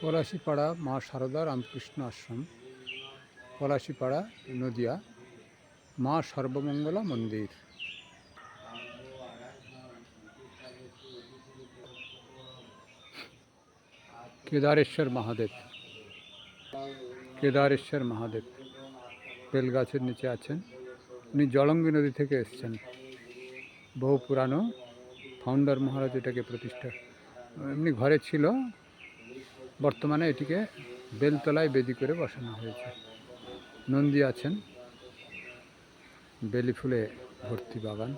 পলাশিপাড়া মা সারদা রামকৃষ্ণ আশ্রম, পলাশিপাড়া নদিয়া, মা সর্বমঙ্গলা মন্দির। কেদারেশ্বর মহাদেব। কেদারেশ্বর মহাদেব বেলগাছের নিচে আছেন। উনি জলঙ্গি নদী থেকে এসেছেন। বহু পুরানো ফাউন্ডার মহারাজ এটাকে প্রতিষ্ঠা এমনি ঘরে ছিল বর্তমানে এটিকে বেলতলায় বেদি করে বসানো হয়েছে। নন্দী আছেন। বেলি ফুলে ভর্তি বাগান।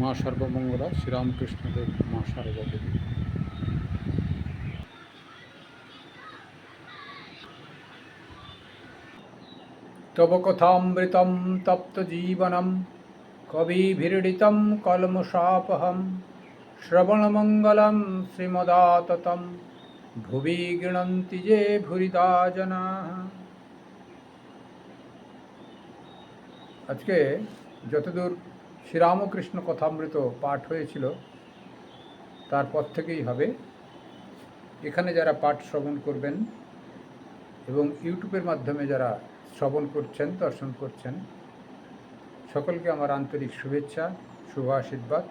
মা সর্বমঙ্গলা শ্রীরামকৃষ্ণদেব মা সারদা দেবী তব কথামৃতম তপ্ত জীবনম কবিভিড়িতম কলমশাপহম শ্রবণমঙ্গলম শ্রীমদাততম ভুবি গৃণন্তি যে ভুরিদা জনা আজকে যতদূর শ্রীরামকৃষ্ণ কথামৃত পাঠ হয়েছিল তারপর থেকেই হবে। এখানে যারা পাঠ শ্রবণ করবেন এবং ইউটিউবের মাধ্যমে যারা শ্রবণ করছেন, দর্শন করছেন সকলকে আমার আন্তরিক শুভেচ্ছা, শুভ আশীর্বাদ।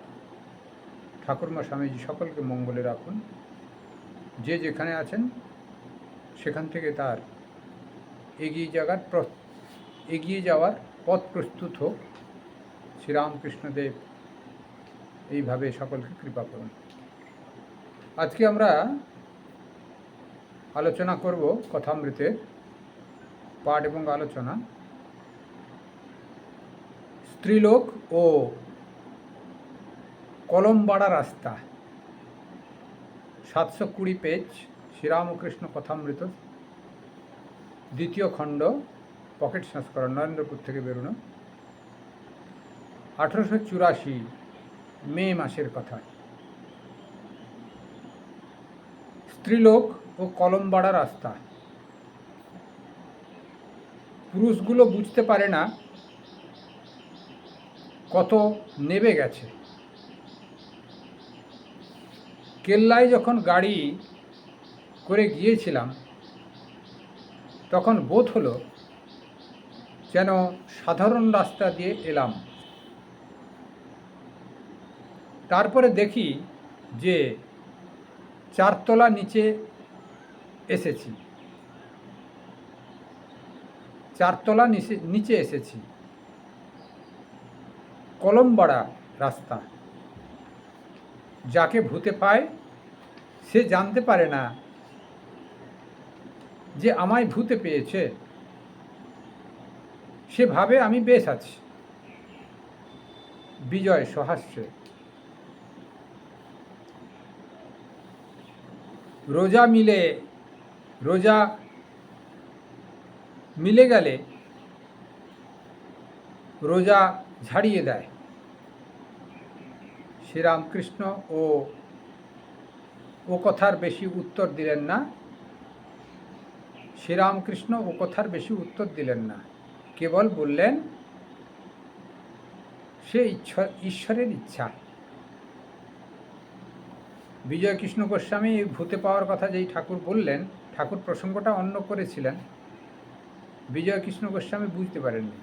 ঠাকুরমা স্বামীজি সকলকে মঙ্গলে রাখুন। যে যেখানে আছেন, সেখান থেকে তার এগিয়ে যাওয়ার এগিয়ে যাওয়ার পথ প্রস্তুত হোক। শ্রীরামকৃষ্ণদেব এইভাবে সকলকে কৃপা করুন। আজকে আমরা আলোচনা করব কথামৃতের পাঠ এবং আলোচনা। স্ত্রীলোক ও কলমবাড়া রাস্তা। সাতশো কুড়ি পেজ, শ্রীরামকৃষ্ণ কথামৃত। দ্বিতীয় খণ্ড, পকেট সংস্করণ, নরেন্দ্রপুর থেকে বেরোনো। আঠেরোশো চুরাশি, মে মাসের কথা। স্ত্রীলোক ও কলমবাড়া রাস্তা। পুরুষগুলো বুঝতে পারে না কত নেবে গেছে। কেল্লায় যখন গাড়ি করে গিয়েছিলাম, তখন বোধ হলো যেন সাধারণ রাস্তা দিয়ে এলাম। তারপরে দেখি যে চারতলা নিচে এসেছি। চারতলা নিচে নিচে এসেছি। কলমবাড়া রাস্তা। যাকে ভূতে পায়, সে জানতে পারে না যে আমায় ভূতে পেয়েছে। সে ভাবে আমি বেশ আছি। বিজয় সহাস্যে। রোজা মিলে রোজা মিলে গেলে, রোজা ঝাড়িয়ে দেয়। শ্রীরামকৃষ্ণ ও ও কথার বেশি উত্তর দিলেন না। শ্রীরামকৃষ্ণ ও কথার বেশি উত্তর দিলেন না। কেবল বললেন, সে ঈশ্বরের ইচ্ছা। বিজয় কৃষ্ণ গোস্বামী ভূতে পাওয়ার কথা যেই ঠাকুর বললেন, ঠাকুর প্রসঙ্গটা অন্য করেছিলেন। বিজয় কৃষ্ণ গোস্বামী বুঝতে পারেননি।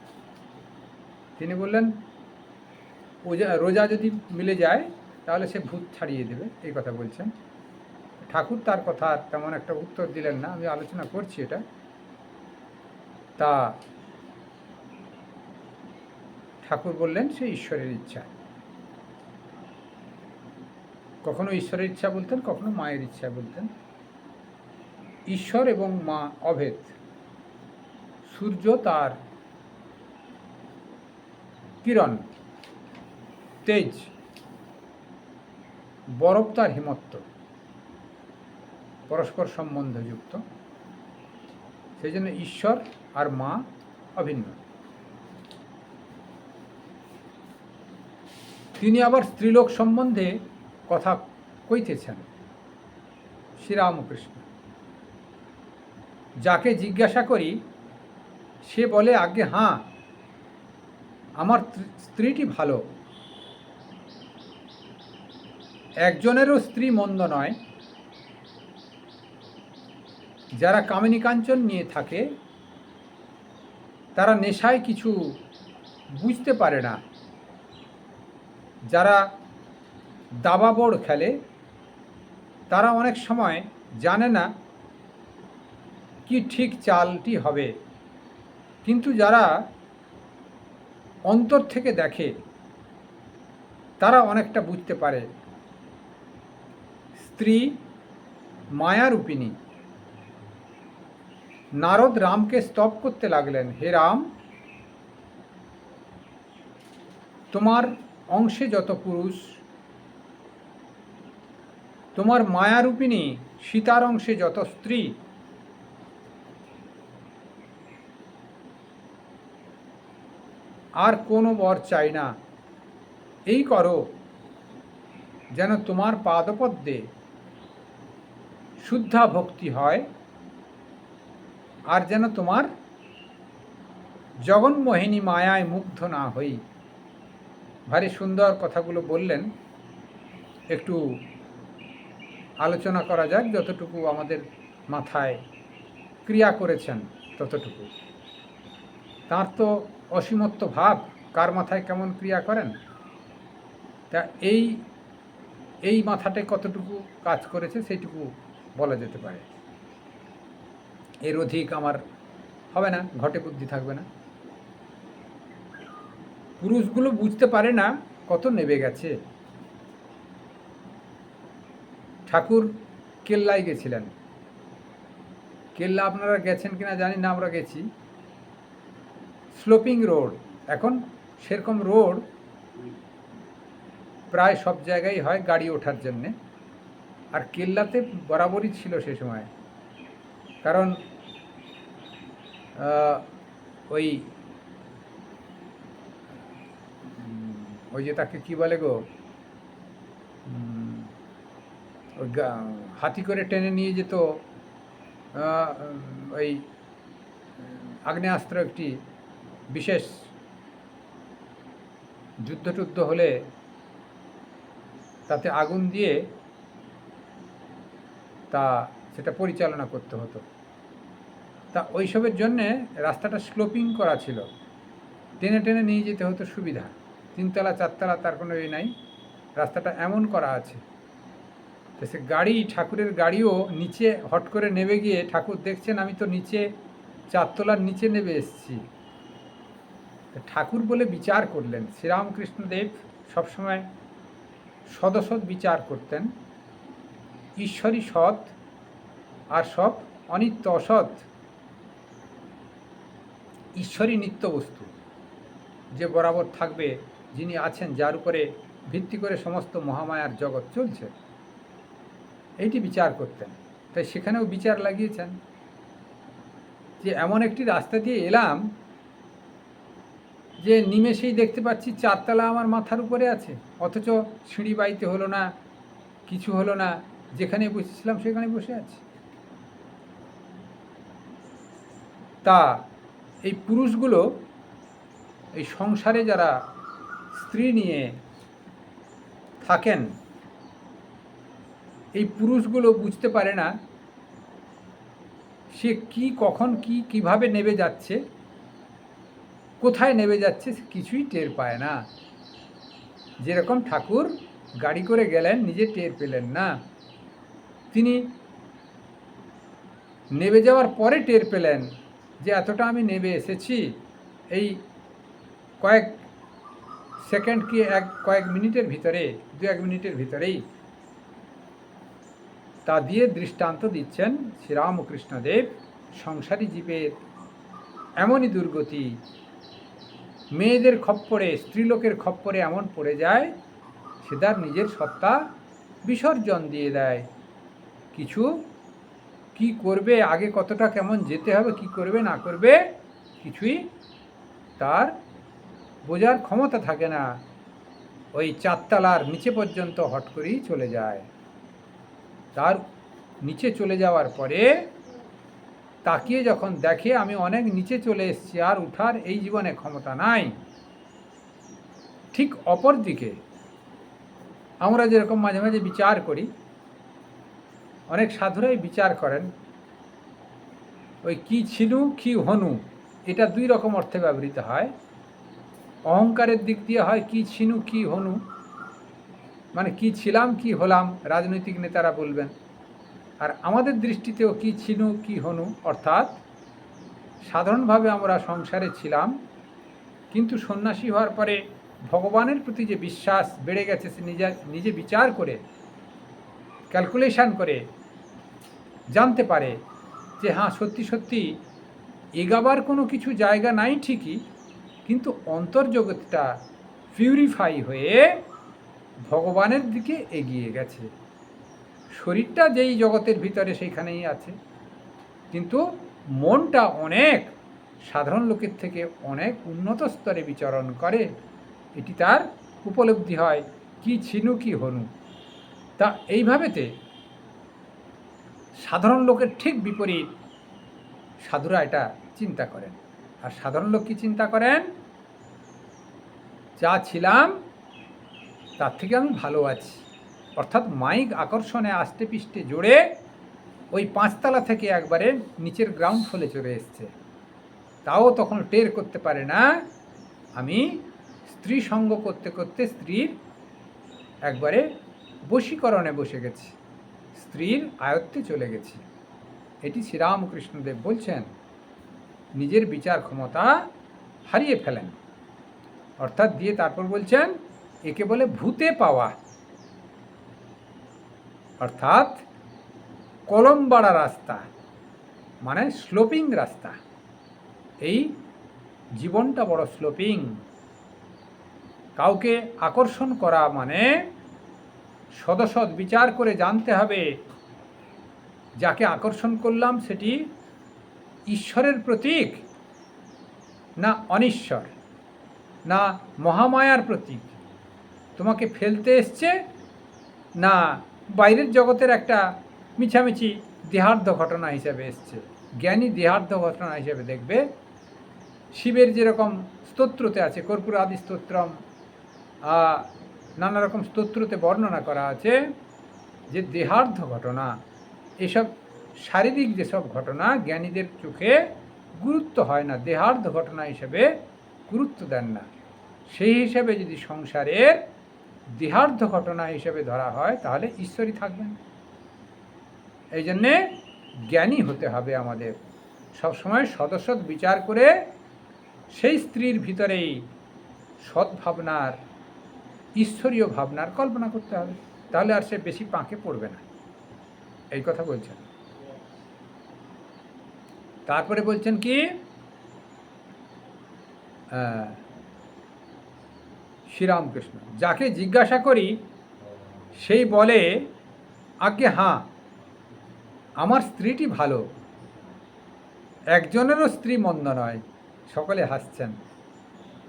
তিনি বললেন রোজা যদি মিলে যায়, তাহলে সে ভূত ছাড়িয়ে দেবে। এই কথা বলছেন। ঠাকুর তার কথা তেমন একটা উত্তর দিলেন না, আমি আলোচনা করছি এটা। তা ঠাকুর বললেন, সে ঈশ্বরের ইচ্ছা। কখনো ঈশ্বরের ইচ্ছা বলতেন, কখনো মায়ের ইচ্ছা বলতেন। ঈশ্বর এবং মা অভেদ। সূর্য তার কিরণ, তেজ, বরফ তার হিমত্ব, পরস্পর সম্বন্ধযুক্ত। সেই জন্য ঈশ্বর আর মা অভিন্ন। তিনি আবার স্ত্রীলোক সম্বন্ধে কথা কইতেছেন, শ্রীরামকৃষ্ণ। যাকে জিজ্ঞাসা করি, সে বলে আগে হাঁ আমার স্ত্রীটি ভালো। একজনেরও স্ত্রী মন্দ নয়। যারা কামিনী কাঞ্চন নিয়ে থাকে, তারা নেশায় কিছু বুঝতে পারে না। যারা দাবাবোর্ড খেলে, তারা অনেক সময় জানে না কি ঠিক চালটি হবে। কিন্তু যারা অন্তর থেকে দেখে, তারা অনেকটা বুঝতে পারে। স্ত্রী মায়ারূপিণী। নারদ রামকে স্তব করতে লাগলেন, হে রাম, তোমার অংশে যত পুরুষ, তোমার মায়ারূপিণী সীতার অংশে যত স্ত্রী আর কোনো বর চাই না। এই করো, যেন তোমার পাদপদ্মে শুদ্ধা ভক্তি হয়, আর যেন তোমার জগন্মোহিনী মায়ায় মুগ্ধ না হই। ভারী সুন্দর কথাগুলো বললেন। একটু আলোচনা করা যাক, যতটুকু আমাদের মাথায় ক্রিয়া করেছেন, ততটুকু। তার তো অসীমত্ব ভাব কার মাথায় কেমন ক্রিয়া করেন? তা এই এই মাথাটায় কতটুকু কাজ করেছে সেইটুকু বলা যেতে পারে। এর অধিক আমার হবে না, ঘটে বুদ্ধি থাকবে না। পুরুষগুলো বুঝতে পারে না কত নেবে গেছে। ঠাকুর কেল্লায় গেছিলেন। কেল্লা আপনারা গেছেন কিনা জানি না, আমরা গেছি। স্লোপিং রোড এখন সেরকম রোড প্রায় সব জায়গায় হয় গাড়ি ওঠার জন্যে। আর কেল্লাতে বরাবরই ছিল সে সময়। কারণ ওই ওই যে তাকে কি বলে গো? হাতি করে টেনে নিয়ে যেত ওই, আগ্নেয়াস্ত্র একটি। বিশেষ যুদ্ধ টুদ্ধ হলে তাতে আগুন দিয়ে তা সেটা পরিচালনা করতে হতো। তা ওইসবের জন্যে রাস্তাটা স্লোপিং করা ছিল। টেনে টেনে নিয়ে যেতে হতো সুবিধা। তিনতলা, চারতলা তার কোনো ইয়ে নাই। রাস্তাটা এমন করা আছে। তো সে গাড়ি, ঠাকুরের গাড়িও নিচে হট করে নেমে গিয়ে ঠাকুর দেখছেন, আমি তো নিচে চারতলার নিচে নেমে এসেছি। ঠাকুর বলে বিচার করলেন। শ্রীরামকৃষ্ণদেব সবসময় সদসৎ বিচার করতেন। ঈশ্বরী সৎ আর সব অনিত্য অসৎ। ঈশ্বরী নিত্য বস্তু। যে বরাবর থাকবে, যিনি আছেন, যার উপরে ভিত্তি করে সমস্ত মহামায়ার জগৎ চলছে। এইটি বিচার করতেন। তাই সেখানেও বিচার লাগিয়েছেন। যে এমন একটি রাস্তা দিয়ে এলাম যে নিমেষেই দেখতে পাচ্ছি চারতলা আমার মাথার উপরে আছে, অথচ সিঁড়ি বাইতে হলো না, কিছু হলো না, যেখানে বসেছিলাম সেখানে বসে আছি। তা এই পুরুষগুলো এই সংসারে যারা স্ত্রী নিয়ে থাকেন, এই পুরুষগুলো বুঝতে পারে না সে কি, কখন, কি, কীভাবে নেবে যাচ্ছে। কোথায় নেমে যাচ্ছে কিছুই টের পায় না। যেরকম ঠাকুর গাড়ি করে গেলেন, নিজে টের পেলেন না। তিনি নেবে যাওয়ার পরে টের পেলেন যে, এতটা আমি নেবে এসেছি। এই কয়েক সেকেন্ড কি এক, কয়েক মিনিটের ভিতরে, দু এক মিনিটের ভিতরেই। তা দিয়ে দৃষ্টান্ত দিচ্ছেন শ্রীরামকৃষ্ণদেব। সংসারী জীবের এমনই দুর্গতি মেয়েদের খপ্পরে, স্ত্রীলোকের খপ্পরে এমন পড়ে যায় সে তার নিজের সত্তা বিসর্জন দিয়ে দেয়। কিছু কি করবে, আগে কতটা কেমন যেতে হবে, কি করবে, না করবে, কিছুই তার বোঝার ক্ষমতা থাকে না। ওই চারতলার নিচে পর্যন্ত হট করেই চলে যায়। তার নিচে চলে যাওয়ার পরে তাকিয়ে যখন দেখে আমি অনেক নিচে চলে এসেছি, আর উঠার এই জীবনে ক্ষমতা নাই। ঠিক অপর দিকে আমরা যেরকম মাঝে মাঝে বিচার করি, অনেক সাধুরাই বিচার করেন, ওই কি ছিনু, কি হনু, এটা দুই রকম অর্থে ব্যবহৃত হয়। অহংকারের দিক দিয়ে হয় কি ছিনু, কি হনু মানে কি ছিলাম, কি হলাম, রাজনৈতিক নেতারা বলবেন। আর আমাদের দৃষ্টিতেও কি ছিনু, কি হনু, অর্থাৎ সাধারণভাবে আমরা সংসারে ছিলাম, কিন্তু সন্ন্যাসী হওয়ার পরে ভগবানের প্রতি যে বিশ্বাস বেড়ে গেছে, সে নিজে নিজে বিচার করে ক্যালকুলেশান করে, জানতে পারে যে হ্যাঁ সত্যি সত্যি এগাবার কোনো কিছু জায়গা নাই ঠিকই, কিন্তু অন্তর্জগৎটা পিউরিফাই হয়ে ভগবানের দিকে এগিয়ে গেছে। শরীরটা যেই জগতের ভিতরে সেইখানেই আছে। কিন্তু মনটা অনেক সাধারণ লোকের থেকে অনেক উন্নত স্তরে বিচরণ করে, এটি তার উপলব্ধি হয়, কি ছিনু কি হনু। তা এইভাবেতে সাধারণ লোকের ঠিক বিপরীত সাধুরা এটা চিন্তা করেন। আর সাধারণ লোক কি চিন্তা করেন? যা ছিলাম, তার থেকে আমি ভালো আছি। অর্থাৎ মাইক আকর্ষণে আষ্টে পিষ্টে জোরে ওই পাঁচতলা থেকে একবারে নিচের গ্রাউন্ড ফ্লোরে চলে এসছে। তাও তখন টের করতে পারে না, আমি স্ত্রী সঙ্গ করতে করতে স্ত্রীর একবারে বশীকরণে বসে গেছি, স্ত্রীর আয়ত্তে চলে গেছি। এটি শ্রীরামকৃষ্ণদেব বলছেন, নিজের বিচার ক্ষমতা হারিয়ে ফেলেন। অর্থাৎ দিয়ে তারপর বলছেন, একে বলে ভূতে পাওয়া। অর্থাৎ কলমবাড়া রাস্তা মানে স্লোপিং রাস্তা। এই জীবনটা বড় স্লোপিং। কাউকে আকর্ষণ করা মানে সদসদ বিচার করে জানতে হবে, যাকে আকর্ষণ করলাম সেটি ঈশ্বরের প্রতীক না অনিশ্বর, না মহামায়ার প্রতীক। তোমাকে ফেলতে এসছে না বাইরের জগতের একটা মিছামিছি দেহার্ধ ঘটনা হিসেবে এসছে। জ্ঞানী দেহার্ধ ঘটনা হিসেবে দেখবে, শিবের যেরকম স্তোত্রতে আছে কর্পূর আদি স্তোত্রম নানা রকম স্তোত্রতে বর্ণনা করা আছে যে দেহার্ধ ঘটনা, এসব শারীরিক যেসব ঘটনা জ্ঞানীদের চোখে গুরুত্ব হয় না, দেহার্ধ ঘটনা হিসেবে গুরুত্ব দেন না। সেই হিসেবে যদি সংসারের দেহার্ধ ঘটনা হিসেবে ধরা হয়, তাহলে ঈশ্বরই থাকবেন। এই জন্যে জ্ঞানী হতে হবে আমাদের। সবসময় সদস্যত বিচার করে সেই স্ত্রীর ভিতরেই সদ্ভাবনার, ঈশ্বরীয় ভাবনার কল্পনা করতে হবে। তাহলে আর সে বেশি পাঁকে পড়বে না। এই কথা বলছেন। তারপরে বলছেন কি? শ্রীরামকৃষ্ণ। যাকে জিজ্ঞাসা করি, সেই বলে আগে হাঁ, আমার স্ত্রীটি ভালো। একজনেরও স্ত্রী মন্দ নয়, সকলে হাসছেন।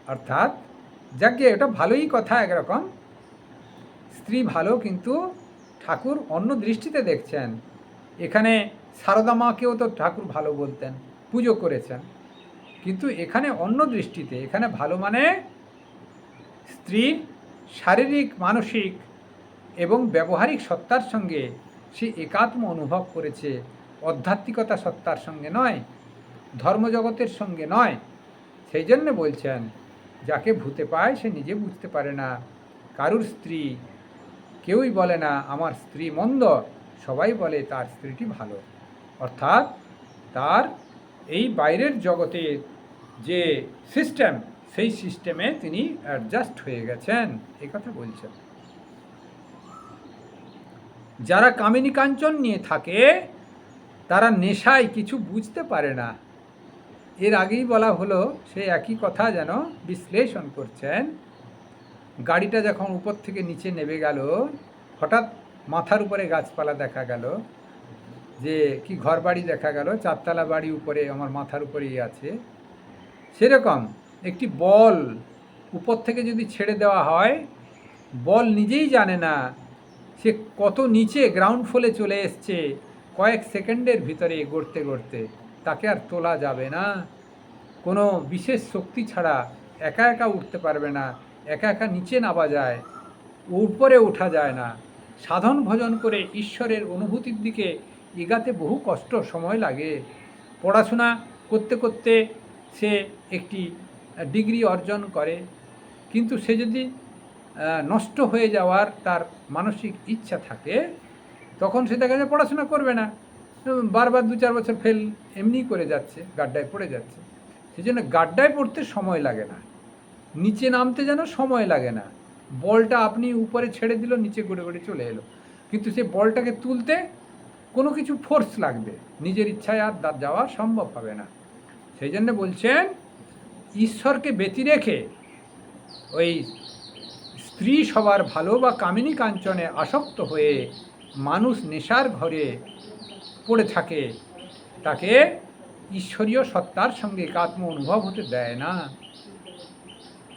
অর্থাৎ, যাকে এটা ভালোই কথা একরকম, স্ত্রী ভালো কিন্তু ঠাকুর অন্য দৃষ্টিতে দেখছেন। এখানে সারদা মাকেও তো ঠাকুর ভালো বলতেন, পুজো করেছেন। কিন্তু এখানে অন্য দৃষ্টিতে, এখানে ভালো মানে স্ত্রী, শারীরিক, মানসিক এবং ব্যবহারিক সত্তার সঙ্গে সে একাত্ম অনুভব করেছে। আধ্যাত্মিকতা সত্তার সঙ্গে নয়, ধর্মজগতের সঙ্গে নয়। সেই জন্য বলছেন, যাকে ভূতে পায়, সে নিজে বুঝতে পারে না। কারুর স্ত্রী কেউই বলে না, আমার স্ত্রী মন্দ, সবাই বলে তার স্ত্রীটি ভালো। অর্থাৎ তার এই বাইরের জগতের যে সিস্টেম সেই সিস্টেমে তিনি অ্যাডজাস্ট হয়ে গেছেন। এই কথা বলছেন। যারা কামিনী কাঞ্চন নিয়ে থাকে, তারা নেশায় কিছু বুঝতে পারে না। এর আগেই বলা হলো, সে একই কথা যেন বিশ্লেষণ করছেন। গাড়িটা যখন উপর থেকে নিচে নেমে গেল, হঠাৎ মাথার উপরে গাছপালা দেখা গেল। যে কি ঘর বাড়ি দেখা গেল, চারতলা বাড়ি উপরে আমার মাথার উপরেই আছে। সেরকম একটি বল উপর থেকে যদি ছেড়ে দেওয়া হয়, বল নিজেই জানে না সে কত নিচে গ্রাউন্ড ফ্লোরে চলে এসছে, কয়েক সেকেন্ডের ভিতরে গড়তে গড়তে। তাকে আর তোলা যাবে না। কোনো বিশেষ শক্তি ছাড়া একা একা উঠতে পারবে না, একা একা নিচে নামা যায়, উপরে ওঠা যায় না। সাধন ভজন করে ঈশ্বরের অনুভূতির দিকে এগাতে বহু কষ্ট সময় লাগে। পড়াশোনা করতে করতে সে একটি ডিগ্রি অর্জন করে, কিন্তু সে যদি নষ্ট হয়ে যাওয়ার তার মানসিক ইচ্ছা থাকে, তখন সে দেখা যায় পড়াশোনা করবে না। বারবার দু চার বছর ফেল এমনি করে যাচ্ছে, গাড্ডায় পড়ে যাচ্ছে। সেই জন্য গাড্ডায় পড়তে সময় লাগে না। নিচে নামতে যেন সময় লাগে না। বলটা আপনি উপরে ছেড়ে দিল, নিচে গড়ে গড়ে চলে এলো। কিন্তু সেই বলটাকে তুলতে কোনো কিছু ফোর্স লাগবে। নিজের ইচ্ছায় আর যাওয়া সম্ভব হবে না। সেই জন্য বলছেন ঈশ্বরকে ব্যতি রেখে ওই স্ত্রী সবার ভালো বা কামিনী কাঞ্চনে আসক্ত হয়ে মানুষ নেশার ঘরে পড়ে থাকে, তাকে ঈশ্বরীয় সত্তার সঙ্গে একাত্ম অনুভব হতে দেয় না।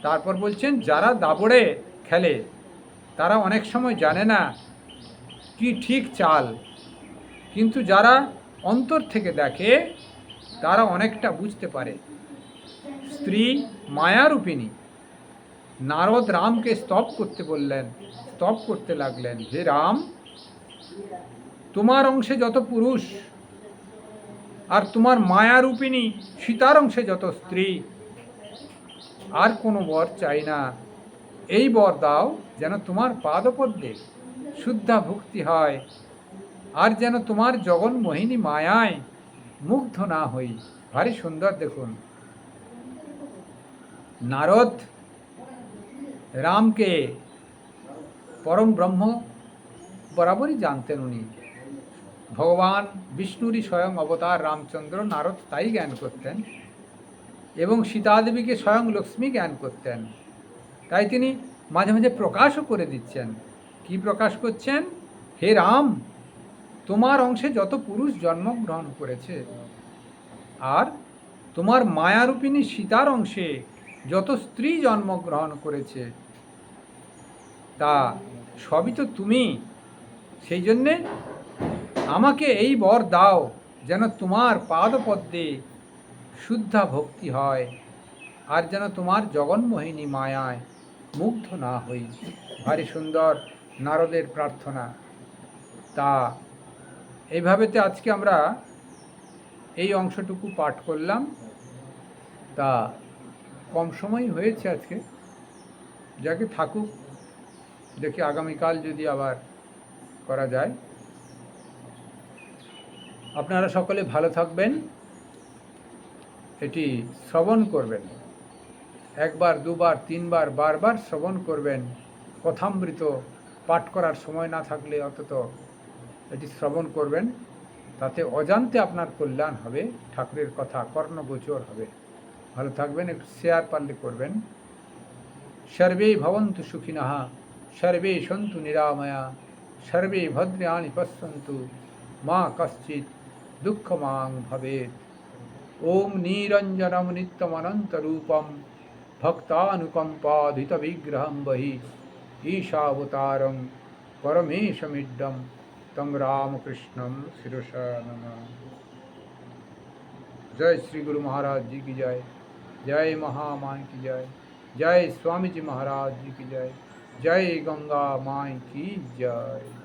তারপর বলছেন, যারা দাবড়ে খেলে, তারা অনেক সময় জানে না কি ঠিক চাল। কিন্তু যারা অন্তর থেকে দেখে, তারা অনেকটা বুঝতে পারে। স্ত্রী মায়ারূপিণী। নারদ রামকে স্তব করতে বললেন, স্তব করতে লাগলেন, হে রাম, তোমার অংশে যত পুরুষ আর তোমার মায়ারূপিণী সীতার অংশে যত স্ত্রী, আর কোনো বর চাই না। এই বর দাও যেন তোমার পাদপদ্মে শুদ্ধা ভক্তি হয়, আর যেন তোমার জগন মোহিনী মায়ায় মুগ্ধ না হই। ভারী সুন্দর দেখুন। নারদ, রামকে পরম ব্রহ্ম বরাবরই জানতেন উনি। ভগবান বিষ্ণুরই স্বয়ং অবতার রামচন্দ্র, নারদ তাই জ্ঞান করতেন এবং সীতাদেবীকে স্বয়ং লক্ষ্মী জ্ঞান করতেন। তাই তিনি মাঝে মাঝে প্রকাশও করে দিচ্ছেন। কি প্রকাশ করছেন? হে রাম, তোমার অংশে যত পুরুষ জন্মগ্রহণ করেছে, আর তোমার মায়ারূপিণী সীতার অংশে যত স্ত্রী জন্মগ্রহণ করেছে, তা সবই তো তুমি। সেই জন্যে আমাকে এই বর দাও, যেন তোমার পাদপদ্মে শুদ্ধা ভক্তি হয়, আর যেন তোমার জগন্মোহিনী মায়ায় মুগ্ধ না হই। ভারী সুন্দর নারদের প্রার্থনা। তা এইভাবেতে আজকে আমরা এই অংশটুকু পাঠ করলাম। তা কম সময় হয়েছে আজকে। যাকে থাকুক, দেখি আগামীকাল যদি আবার করা যায়। আপনারা সকলে ভালো থাকবেন। এটি শ্রবণ করবেন। একবার, দুবার, তিনবার, বারবার শ্রবণ করবেন। কথামৃত পাঠ করার সময় না থাকলে অন্তত এটি শ্রবণ করবেন। তাতে অজান্তে আপনার কল্যাণ হবে, ঠাকুরের কথা কর্ণগোচর হবে। ভালো থাকবেন একটু শেয়ার পারলে করবেন সর্বে ভবন্তু সুখিনঃ সর্বে সন্তু নিরাময়া সর্বে ভদ্রাণি পশ্যন্তু মা কশ্চিৎ দুঃখমাং ভবেৎ ওম নিরঞ্জনম নিত্যমনন্তরূপম ভক্তানুকম্পাধিতবিগ্রহম বহি ঈশাবতারম পরমেশমিড্ডম তং রামকৃষ্ণম শিরসা নম जय श्री गुरु महाराज जी की जय जय महामाई की जय। जय स्वामी जी महाराज जी की जय। जय गंगा माई की जय।